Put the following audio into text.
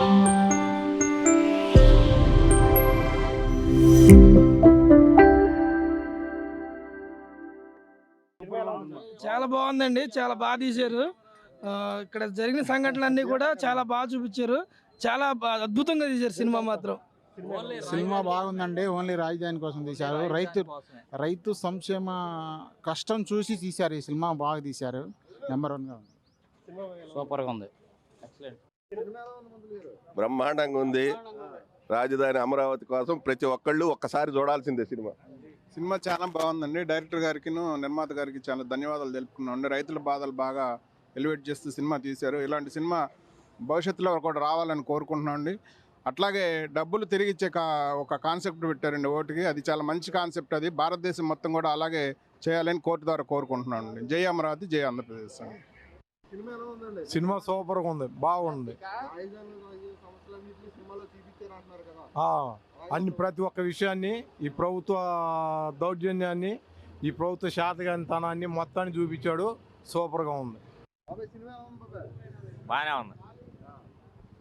చాలా బాగుందండి చాలా బాగా తీశారు. ఇక్కడ జరిగిన సంఘటనలన్నీ కూడా చాలా బాగా చూపించారు. చాలా అద్భుతంగా తీశారు సినిమా మాత్రం. సినిమా బాగుందండి ఓన్లీ రాజధాని కోసం తీశారు. రైతు రైతు సంక్షేమ కష్టం చూసి తీశారు ఈ సినిమా బాగా తీశారు. నెంబర్ వన్గా ఉంది. సూపర్గా ఉంది. బ్రహ్మాండంగా ఉంది. రాజధాని అమరావతి కోసం ప్రతి ఒక్కళ్ళు ఒక్కసారి చూడాల్సిందే సినిమా. సినిమా చాలా బాగుందండి. డైరెక్టర్ గారికి నిర్మాత గారికి చాలా ధన్యవాదాలు తెలుపుకున్నాం రైతుల బాధలు బాగా ఎలివేట్ చేస్తూ సినిమా తీశారు. ఇలాంటి సినిమా భవిష్యత్తులో కూడా రావాలని కోరుకుంటున్నాం అండి. అట్లాగే డబ్బులు తిరిగి ఇచ్చే కా ఒక కాన్సెప్ట్ పెట్టారండి ఓటుకి. అది చాలా మంచి కాన్సెప్ట్ అది. భారతదేశం మొత్తం కూడా అలాగే చేయాలని కోర్టు ద్వారా కోరుకుంటున్నాం అండి. జై అమరావతి జై ఆంధ్రప్రదేశ్ అండి. సినిమా సూపర్గా ఉంది. బాగుంది. ఆ, అన్ని ప్రతి ఒక్క విషయాన్ని ఈ ప్రభుత్వ దౌర్జన్యాన్ని ఈ ప్రభుత్వ శాతగానితనాన్ని మొత్తాన్ని చూపించాడు. సూపర్గా ఉంది బాగానే ఉంది.